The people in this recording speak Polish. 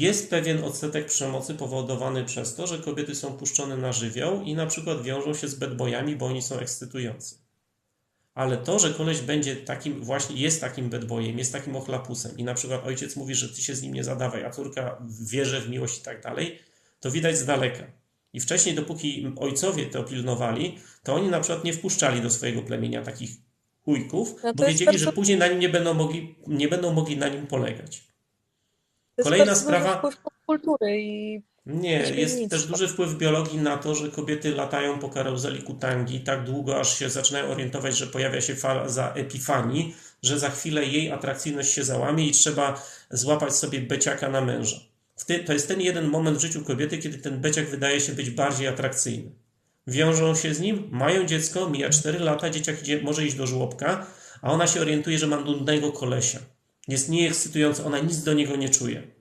jest pewien odsetek przemocy powodowany przez to, że kobiety są puszczone na żywioł i na przykład wiążą się z bad boyami, bo oni są ekscytujący. Ale to, że koleś będzie takim, właśnie jest takim bad boyem, jest takim ochlapusem i na przykład ojciec mówi, że ty się z nim nie zadawaj, a córka wierzy w miłość i tak dalej, to widać z daleka. I wcześniej, dopóki ojcowie to pilnowali, to oni na przykład nie wpuszczali do swojego plemienia takich chujków, No bo wiedzieli, bardzo- że później na nim nie będą mogli, nie będą mogli na nim polegać. Kolejna sprawa- kultury i Nie, jest też duży wpływ biologii na to, że kobiety latają po karuzeli kutangi tak długo, aż się zaczynają orientować, że pojawia się faza epifanii, że za chwilę jej atrakcyjność się załamie i trzeba złapać sobie beciaka na męża. To jest ten jeden moment w życiu kobiety, kiedy ten beciak wydaje się być bardziej atrakcyjny. Wiążą się z nim, mają dziecko, mija 4 lata, dzieciak idzie, może iść do żłobka, a ona się orientuje, że ma nudnego kolesia. Jest nieekscytujący, ona nic do niego nie czuje.